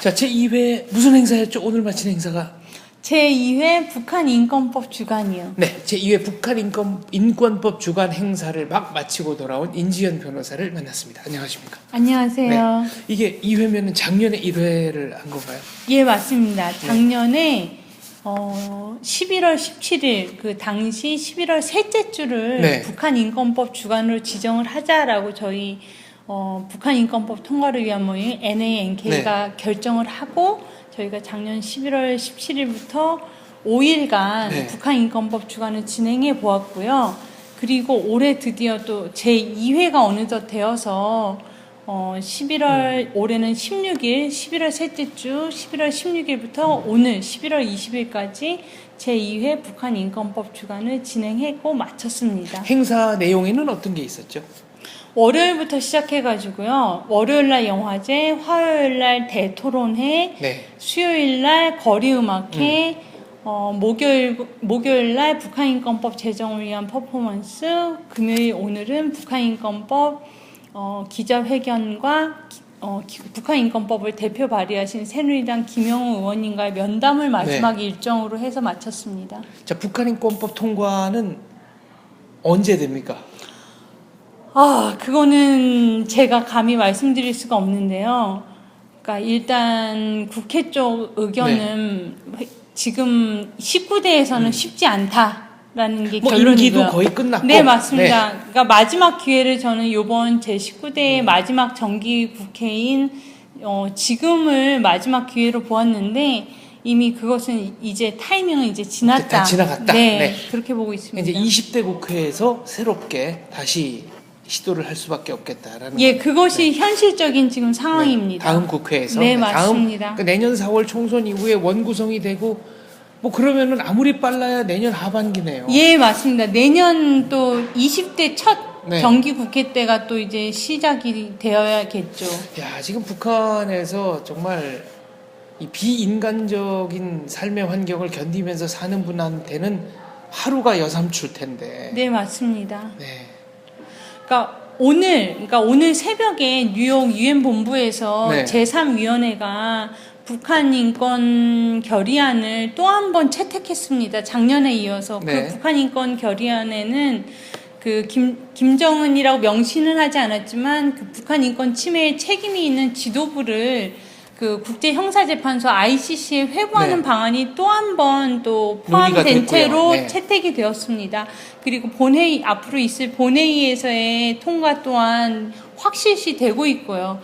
자, 제2회 무슨 행사였죠? 오늘 마친 행사가? 제2회 북한 인권법 주간이요. 네, 제2회 북한 인권, 인권법 주간 행사를 막 마치고 돌아온 인지연 변호사를 만났습니다. 안녕하십니까? 안녕하세요. 이게 2회면은 작년에 1회를 한 건가요? 예, 맞습니다. 작년에 어, 11월 17일 그 당시 11월 셋째 주를 네. 북한 인권법 주간으로 지정을 하자라고 저희 어, 북한 인권법 통과를 위한 모임 NANK가 결정을 하고 저희가 작년 11월 17일부터 5일간 네. 북한 인권법 주간을 진행해 보았고요. 그리고 올해 드디어 또 제2회가 어느덧 되어서 어, 11월 올해는 16일, 11월 셋째 주 11월 16일부터 오늘 11월 20일까지 제2회 북한 인권법 주간을 진행했고 마쳤습니다. 행사 내용에는 어떤 게 있었죠? 월요일부터 시작해가지고요. 월요일날 영화제, 화요일날 대토론회, 네. 수요일날 거리음악회, 어, 목요일, 목요일날 북한인권법 제정을 위한 퍼포먼스, 금요일 오늘은 북한인권법 어, 기자회견과 기- 어, 기- 북한인권법을 대표 발의하신 새누리당 김영우 의원님과의 면담을 마지막 일정으로 해서 마쳤습니다. 자, 북한 인권법 통과는 언제 됩니까? 아, 그거는 제가 감히 말씀드릴 수가 없는데요. 그러니까 일단 국회 쪽 의견은 네. 지금 19대에서는 쉽지 않다라는 게 뭐 결론이고요. 임기도 거의 끝났고. 네, 맞습니다. 그러니까 마지막 기회를 저는 이번 제 19대의 마지막 정기 국회인 어, 지금을 마지막 기회로 보았는데 이미 그것은 이제 타이밍은 이제 지났다. 다 지나갔다. 네, 네. 그렇게 보고 있습니다. 이제 20대 국회에서 새롭게 다시 시도를 할 수밖에 없겠다라는 예. 그것이 현실적인 지금 상황입니다. 네, 다음 국회에서 네, 다음 맞습니다. 그러니까 내년 4월 총선 이후에 원구성이 되고 뭐 그러면은 아무리 빨라야 내년 하반기네요. 예, 맞습니다. 내년 또 20대 첫 네. 정기 국회 때가 또 이제 시작이 되어야겠죠. 야, 지금 북한에서 정말 이 비인간적인 삶의 환경을 견디면서 사는 분한테는 하루가 여삼출 텐데. 네, 맞습니다. 네. 그러니까 오늘, 그러니까 오늘 새벽에 뉴욕 유엔 본부에서 네. 제3위원회가 북한 인권 결의안을 또 한 번 채택했습니다. 작년에 이어서 네. 그 북한 인권 결의안에는 그 김, 김정은이라고 명시는 하지 않았지만 그 북한 인권 침해에 책임이 있는 지도부를 그 국제 형사 재판소 ICC에 회부하는 네. 방안이 또 한 번 또 포함된. 채로 네. 채택이 되었습니다. 그리고 본회의 앞으로 있을 본회의에서의 통과 또한 확실시 되고 있고요.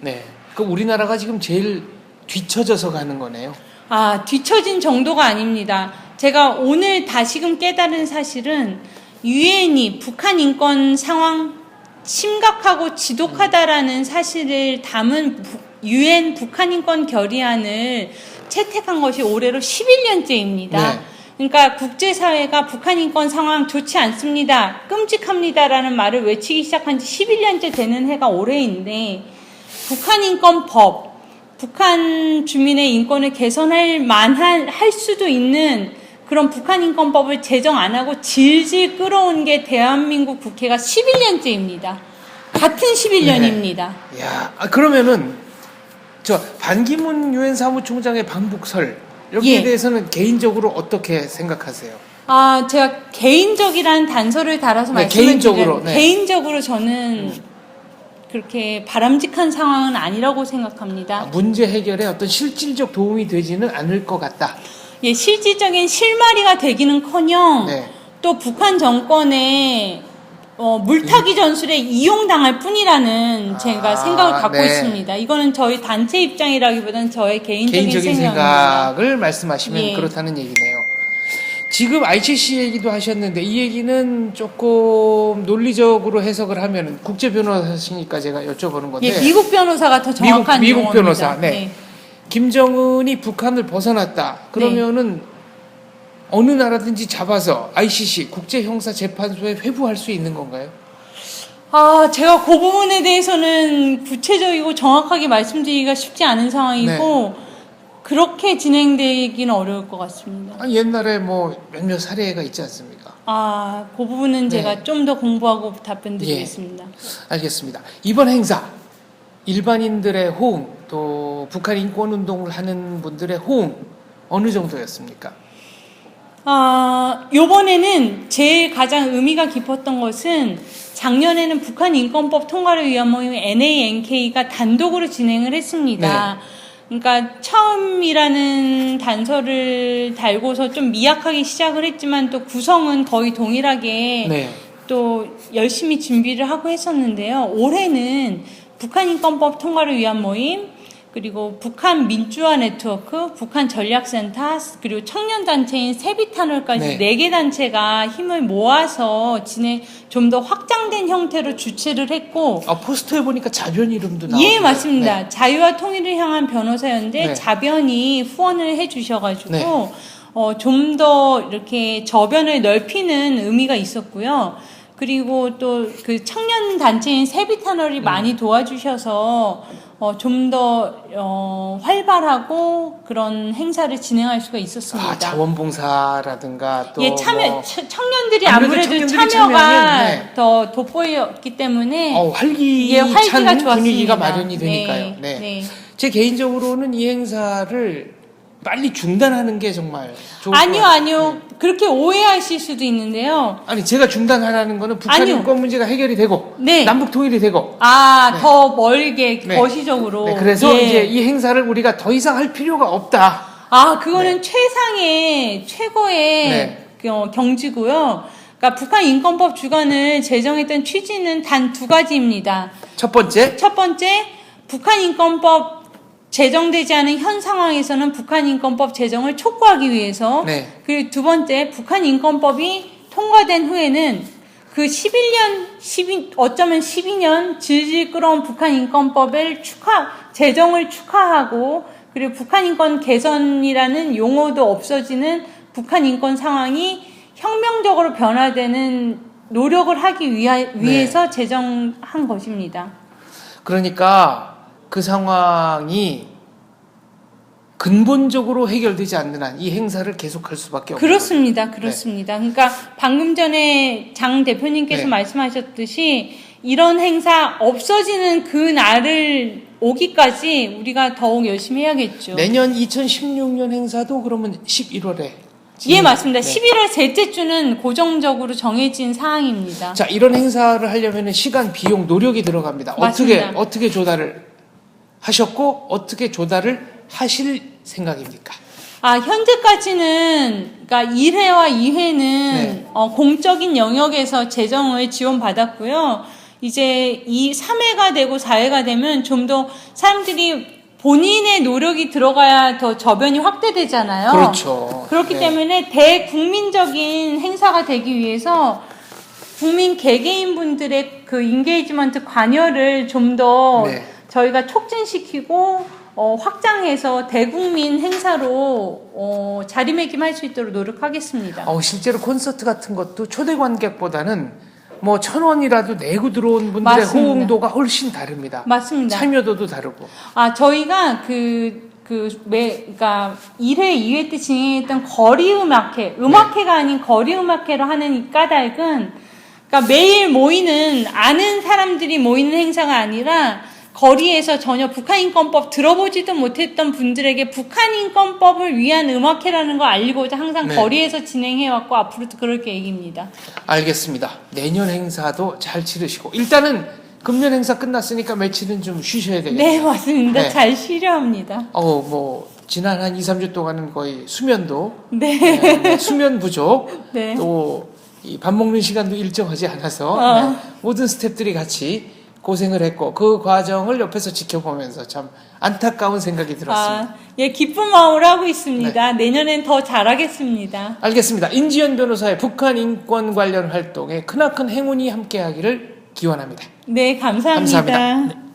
네. 그 우리나라가 지금 제일 뒤처져서 가는 거네요. 아, 뒤처진 정도가 아닙니다. 제가 오늘 다시금 깨달은 사실은 유엔이 북한 인권 상황 심각하고 지독하다라는 사실을 담은 유엔 북한 인권 결의안을 채택한 것이 올해로 11년째입니다. 네. 그러니까 국제사회가 북한 인권 상황 좋지 않습니다. 끔찍합니다라는 말을 외치기 시작한 지 11년째 되는 해가 올해인데 북한 인권법, 북한 주민의 인권을 개선할 만한 할 수도 있는 그런 북한 인권법을 제정 안 하고 질질 끌어온 게 대한민국 국회가 11년째입니다. 같은 11년입니다. 야, 아, 그러면은 저 반기문 유엔 사무총장의 방북설 여기에 예. 대해서는 개인적으로 어떻게 생각하세요? 아, 제가 개인적이라는 단서를 달아서 네, 말씀을 개인적으로, 드리면 네. 개인적으로 저는 그렇게 바람직한 상황은 아니라고 생각합니다. 아, 문제 해결에 어떤 실질적 도움이 되지는 않을 것 같다. 예, 실질적인 실마리가 되기는커녕 네. 또 북한 정권의 어, 물타기 전술에 이용당할 뿐이라는 제가 아, 생각을 갖고 네. 있습니다. 이거는 저희 단체 입장이라기보다는 저의 개인적인, 개인적인 생각입니다. 생각을 말씀하시면 예. 그렇다는 얘기네요. 지금 ICC 얘기도 하셨는데 이 얘기는 조금 논리적으로 해석을 하면 국제 변호사시니까 제가 여쭤보는 건데 예, 미국 변호사가 더 정확한 미국 용어입니다. 변호사, 네. 김정은이 북한을 벗어났다. 그러면은 어느 나라든지 잡아서 ICC 국제형사재판소에 회부할 수 있는 건가요? 아, 제가 그 부분에 대해서는 구체적이고 정확하게 말씀드리기가 쉽지 않은 상황이고 네. 그렇게 진행되기는 어려울 것 같습니다. 아, 옛날에 뭐 몇몇 사례가 있지 않습니까? 아, 그 부분은 네. 제가 좀 더 공부하고 답변드리겠습니다. 알겠습니다. 이번 행사 일반인들의 호응 또 북한 인권 운동을 하는 분들의 호응 어느 정도였습니까? 아, 요번에는 제일 가장 의미가 깊었던 것은 작년에는 북한 인권법 통과를 위한 모임 NANK가 단독으로 진행을 했습니다. 그러니까 처음이라는 단서를 달고서 좀 미약하게 시작을 했지만 또 구성은 거의 동일하게 네. 또 열심히 준비를 하고 했었는데요. 올해는 북한 인권법 통과를 위한 모임, 그리고 북한 민주화 네트워크, 북한 전략센터, 그리고 청년단체인 세비탄월까지 네. 네개 단체가 힘을 모아서 진행, 좀 더 확장된 형태로 주최를 했고, 아, 포스터에 보니까 자변 이름도 나오고 예, 맞습니다. 자유와 통일을 향한 변호사연대 네. 자변이 후원을 해 주셔가지고, 네. 어, 좀 더 이렇게 저변을 넓히는 의미가 있었고요. 그리고 또 그 청년 단체인 세비탄월이 음. 많이 도와주셔서, 어, 좀 더, 어, 활발하고 그런 행사를 진행할 수가 있었습니다. 아, 자원봉사라든가 또 예, 참여, 뭐, 차- 청년들이 아무래도 아무래도 청년들이 참여가 네. 더 돋보였기 때문에, 어, 활기찬 예, 활기가 좋았습니다. 분위기가 마련이 네, 되니까요. 네. 네. 제 개인적으로는 이 행사를 빨리 중단하는 게 정말 좋을 것 아니요, 같아요. 아니요. 그렇게 오해하실 수도 있는데요. 아니 제가 중단하라는 거는 북한 아니요. 인권 문제가 해결이 되고 네. 남북 통일이 되고 아, 네. 더 멀게, 네. 거시적으로. 네, 그래서 예. 이제 이 행사를 우리가 더 이상 할 필요가 없다. 아, 그거는 최상의, 최고의 네. 어, 경지고요. 그러니까 북한 인권법 주관을 제정했던 취지는 단 두 가지입니다. 첫 번째 첫 번째, 북한 인권법 제정되지 않은 현 상황에서는 북한 인권법 제정을 촉구하기 위해서 네. 그리고 두 번째, 북한 인권법이 통과된 후에는 그 11년, 12, 어쩌면 12년 질질 끌어온 북한 인권법을 축하, 제정을 축하하고 그리고 북한 인권 개선이라는 용어도 없어지는 북한 인권 상황이 혁명적으로 변화되는 노력을 하기 위하, 위해서 제정한 것입니다. 그러니까 그 상황이 근본적으로 해결되지 않는 한 이 행사를 계속할 수밖에 없는 그렇습니다. 그렇습니다. 그러니까 방금 전에 장 대표님께서 네. 말씀하셨듯이 이런 행사 없어지는 그 날을 오기까지 우리가 더욱 열심히 해야겠죠. 내년 2016년 행사도 그러면 11월에 예, 맞습니다. 네. 11월 셋째 주는 고정적으로 정해진 사항입니다. 자 이런 행사를 하려면 시간, 비용, 노력이 들어갑니다. 맞습니다. 어떻게 어떻게 조달을 하셨고 어떻게 조달을 하실 생각입니까? 아, 현재까지는, 그러니까 1회와 2회는 네. 어, 공적인 영역에서 재정을 지원받았고요. 이제 이 3회가 되고 4회가 되면 좀 더 사람들이 본인의 노력이 들어가야 더 저변이 확대되잖아요. 그렇죠. 그렇기 네. 때문에 대국민적인 행사가 되기 위해서 국민 개개인 분들의 그 인게이지먼트 관여를 좀더 네. 저희가 촉진시키고 어, 확장해서 대국민 행사로 어, 자리매김할 수 있도록 노력하겠습니다. 어, 실제로 콘서트 같은 것도 초대 관객보다는 뭐 천 원이라도 내고 들어온 분들의 맞습니다. 호응도가 훨씬 다릅니다. 맞습니다. 참여도도 다르고. 아, 저희가 그, 그, 매, 그니까, 1회, 2회 때 진행했던 거리 음악회, 음악회가 아닌 거리 음악회로 하는 이 까닭은, 그니까 매일 모이는, 아는 사람들이 모이는 행사가 아니라, 거리에서 전혀 북한인권법 들어보지도 못했던 분들에게 북한인권법을 위한 음악회라는 걸 알리고자 항상 네. 거리에서 진행해왔고, 앞으로도 그럴 계획입니다. 알겠습니다. 내년 행사도 잘 치르시고 일단은 금년 행사 끝났으니까 며칠은 좀 쉬셔야 되겠네요. 네, 맞습니다. 네. 잘 쉬려 합니다. 어, 뭐 지난 한 2, 3주 동안은 거의 수면도 네. 네, 뭐 수면 부족 네. 또이밥 먹는 시간도 일정하지 않아서 어. 네, 모든 스탭들이 같이 고생을 했고 그 과정을 옆에서 지켜보면서 참 안타까운 생각이 들었습니다. 아, 예, 기쁜 마음으로 하고 있습니다. 내년엔 더 잘하겠습니다. 알겠습니다. 인지연 변호사의 북한 인권 관련 활동에 크나큰 행운이 함께하기를 기원합니다. 네, 감사합니다. 감사합니다. 네.